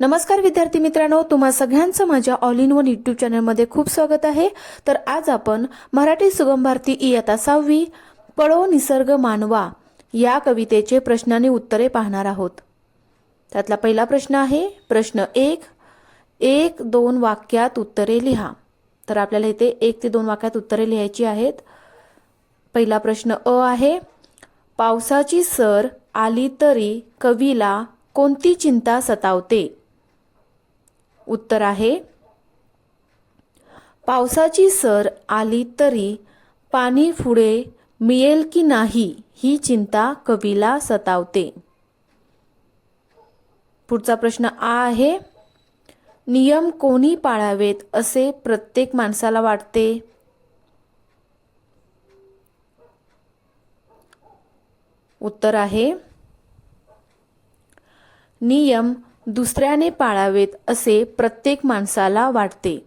नमस्कार विद्यार्थी मित्रांनो तुम्हा सगळ्यांचं माझ्या ऑल इन वन यूट्यूब चॅनलमध्ये खूप स्वागत आहे. तर आज आपण मराठी सुगम भारती इयत्ता सहावी पळो निसर्ग मानवा या कवितेचे प्रश्नाने उत्तरे पाहणार आहोत. त्यातला पहिला प्रश्न आहे प्रश्न एक एक दोन वाक्यात उत्तरे लिहा. तर आपल्याला इथे एक ते दोन वाक्यात उत्तरे लिहायची आहेत. पहिला प्रश्न अ आहे पावसाची सर आली तरी कवीला कोणती चिंता सतावते? उत्तर आहे. पावसाची सर आली तरी पाणी पुढे मिळेल की नाही ही चिंता कवीला सतावते. पुढचा प्रश्न आ आहे. नियम कोणी पाळावेत असे प्रत्येक माणसाला वाटते? उत्तर आहे. नियम दुसऱ्याने पाळावेत असे प्रत्येक माणसाला वाटते.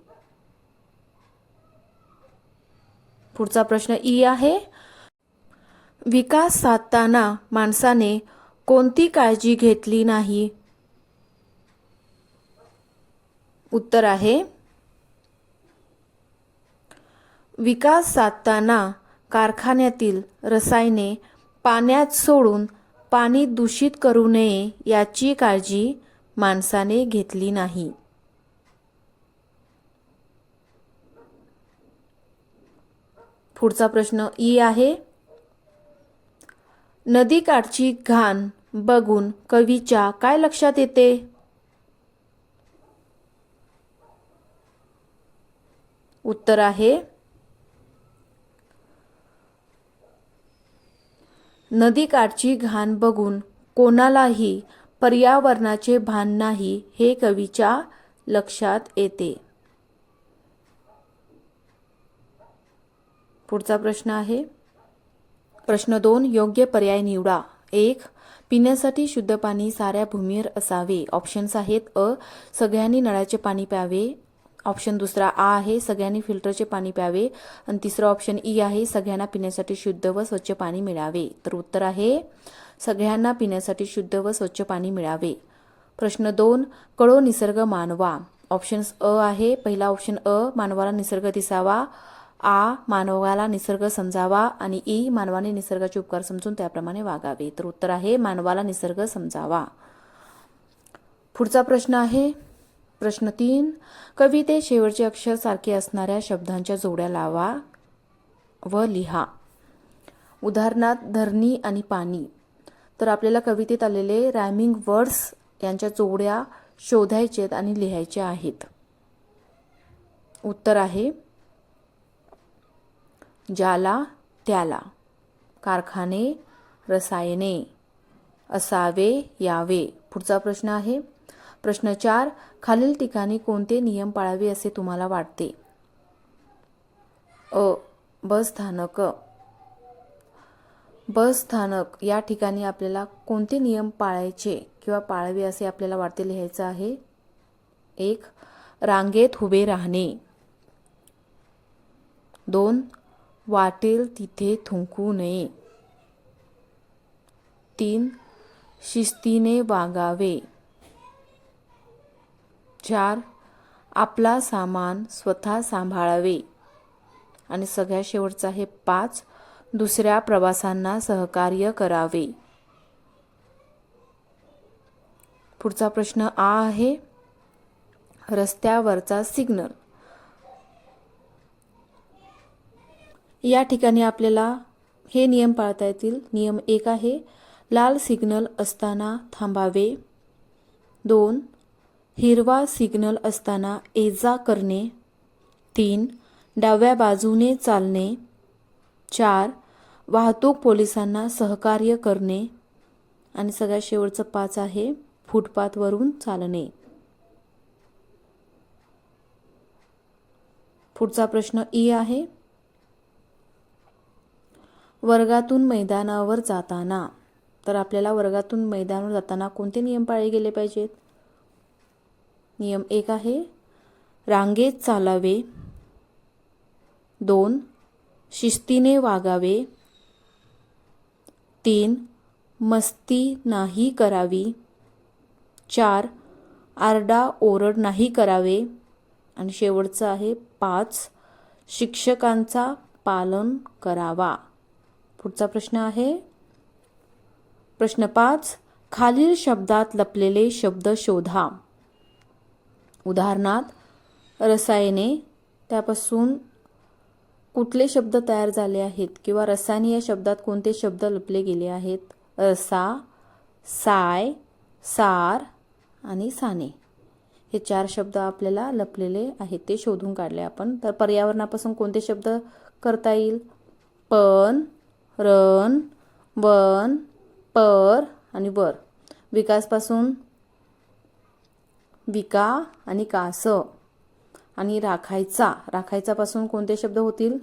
पुढचा प्रश्न ई आहे. विकास साधताना माणसाने कोणती काळजी घेतली नाही? उत्तर आहे. विकास साधताना कारखान्यातील रसायने पाण्यात सोडून पाणी दूषित करू नये याची काळजी माणसाने घेतली नाही. पुढचा प्रश्न ई आहे. नदीकाठची घाण बघून कवीच्या काय लक्षात येते? उत्तर आहे. नदीकाठची घाण बघून कोणालाही पर्यावरणाचे भान नाही हे कवीच्या लक्षात येते. पुढचा प्रश्न आहे. प्रश्न दोन योग्य पर्याय निवडा. एक पिण्यासाठी शुद्ध पाणी साऱ्या भूमीवर असावे. ऑप्शन्स आहेत अ सगळ्यांनी नळाचे पाणी प्यावे. ऑप्शन दुसरा आ आहे सगळ्यांनी फिल्टरचे पाणी प्यावे. आणि तिसरं ऑप्शन ई आहे सगळ्यांना पिण्यासाठी शुद्ध व स्वच्छ पाणी मिळावे. तर उत्तर आहे सगळ्यांना पिण्यासाठी शुद्ध व स्वच्छ पाणी मिळावे. प्रश्न दोन कळो निसर्ग मानवा. ऑप्शन्स अ आहे. पहिला ऑप्शन अ मानवाला निसर्ग दिसावा. आ मानवाला निसर्ग समजावा. आणि ई मानवाने निसर्गाचे उपकार समजून त्याप्रमाणे वागावे. तर उत्तर आहे मानवाला निसर्ग समजावा. पुढचा प्रश्न आहे. प्रश्न तीन कविते शेवटचे अक्षर सारखे असणाऱ्या शब्दांच्या जोड्या लावा व लिहा. उदाहरणार्थ धरणी आणि पाणी. तर आपल्याला कवितेत आलेले रॅमिंग वर्ड्स यांच्या जोड्या शोधायचेत आणि लिहायच्या आहेत. उत्तर आहे ज्याला त्याला कारखाने रसायने असावे यावे. पुढचा प्रश्न आहे प्रश्न चार खालील ठिकाणी कोणते नियम पाळावे असे तुम्हाला वाटते? अ बस स्थानक बस स्थानक या ठिकाणी आपल्याला कोणते नियम पाळायचे किंवा पाळावे असे आपल्याला वाटते लिहायचं आहे? एक रांगेत उभे राहणे. दोन वाटेल तिथे थुंकू नये. तीन शिस्तीने वागावे. चार आपला सामान स्वतः सांभाळावे. आणि सगळ्या शेवटचं आहे पाच दुसऱ्या प्रवासांना सहकार्य करावे. पुढचा प्रश्न आ आहे. रस्त्यावरचा सिग्नल. या ठिकाणी आपल्याला हे नियम पाळता येतील. नियम एक आहे लाल सिग्नल असताना थांबावे. दोन हिरवा सिग्नल असताना ये जा करणे. तीन डाव्या बाजूने चालणे. चार वाहतूक पोलिसांना सहकार्य करणे आणि सगळ्यात शेवटचं पाच आहे फुटपाथवरून चालणे. पुढचा प्रश्न ई आहे. वर्गातून मैदानावर जाताना तर आपल्याला वर्गातून मैदानावर जाताना कोणते नियम पाळले गेले पाहिजेत? नियम एक आहे रांगेत चालावे. दोन शिस्तीने वागावे. तीन मस्ती नाही करावी. चार आरडा ओरड नाही करावे. आणि शेवटचं आहे पाच शिक्षकांचा पालन करावा. पुढचा प्रश्न आहे. प्रश्न पाच खालील शब्दात लपलेले शब्द शोधा. उदाहरणार्थ रसायने त्यापासून कुठले शब्द तयार झाले आहेत किंवा रसायने या शब्दात कोणते शब्द लपले गेले आहेत? रसा साय सार आणि साने. हे चार शब्द आपल्याला लपलेले आहेत. ते शोधून काढले आपण. तर पर्यावरणापासून कोणते शब्द करता येईल? पण रण वन पर आणि वर. विकासपासून विका आणि कास. आणि राखायचा. राखायचापासून कोणते शब्द होतील?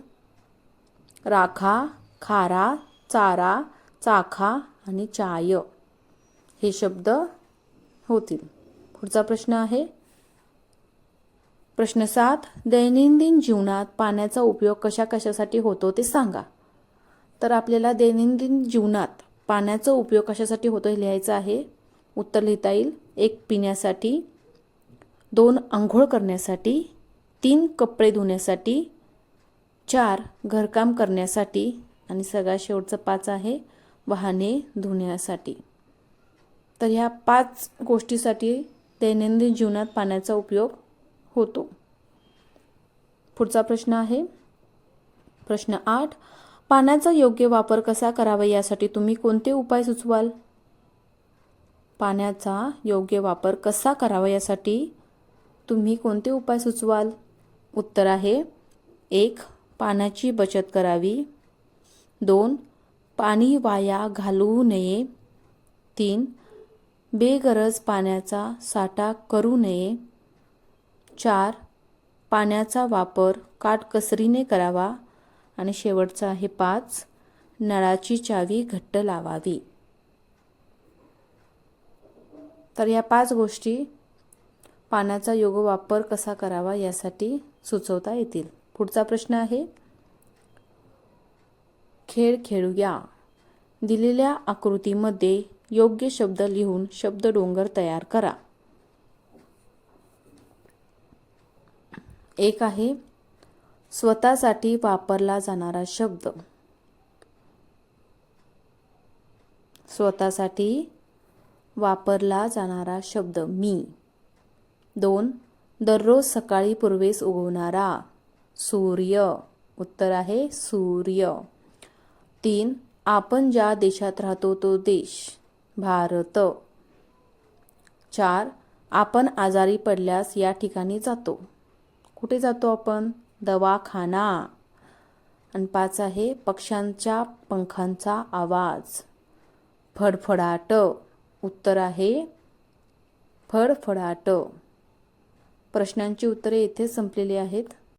राखा खारा चारा चाखा आणि चाय हे शब्द होतील. पुढचा प्रश्न आहे. प्रश्न सात दैनंदिन जीवनात पाण्याचा उपयोग कशा कशासाठी होतो ते सांगा. तर आपल्याला दैनंदिन जीवनात पाण्याचा उपयोग कशासाठी होतो हे लिहायचं आहे. उत्तर लिहिता येईल. एक पिण्यासाठी दोन आंघोळ करण्यासाठी तीन कपडे धुण्यासाठी चार घरकाम करण्यासाठी आणि सगळा शेवटचं पाच आहे वाहने धुण्यासाठी. तर ह्या पाच गोष्टीसाठी दैनंदिन जीवनात पाण्याचा उपयोग होतो. पुढचा प्रश्न आहे. प्रश्न आठ पाण्याचा योग्य वापर कसा करावा यासाठी तुम्ही कोणते उपाय सुचवाल? पाण्याचा योग्य वापर कसा करावा यासाठी तुम्ही कोणते उपाय सुचवाल? उत्तर आहे. एक पाण्याची बचत करावी. दोन पाणी वाया घालवू नये. तीन बेगरज पाण्याचा साठा करू नये. चार पाण्याचा वापर काटकसरीने करावा. आणि शेवटचा आहे पाच नळाची चावी घट्ट लावावी. तर या पाच गोष्टी पाण्याचा योग्य वापर कसा करावा यासाठी सुचवता येतील. पुढचा प्रश्न आहे खेळ खेळूया. दिलेल्या आकृतीमध्ये योग्य शब्द लिहून शब्द डोंगर तयार करा. एक आहे स्वतःसाठी वापरला जाणारा शब्द. स्वतःसाठी वापरला जाणारा शब्द मी. दोन दररोज सकाळी पूर्वेस उगवणारा सूर्य. उत्तर आहे सूर्य. तीन आपण ज्या देशात राहतो तो देश भारत. चार आपण आजारी पडल्यास या ठिकाणी जातो. कुठे जातो आपण? दवाखाना. आणि पाच आहे पक्ष्यांच्या पंखांचा आवाज. फडफडाट. उत्तर आहे फडफडाट. प्रश्नांची उत्तरे येथे संपलेली आहेत.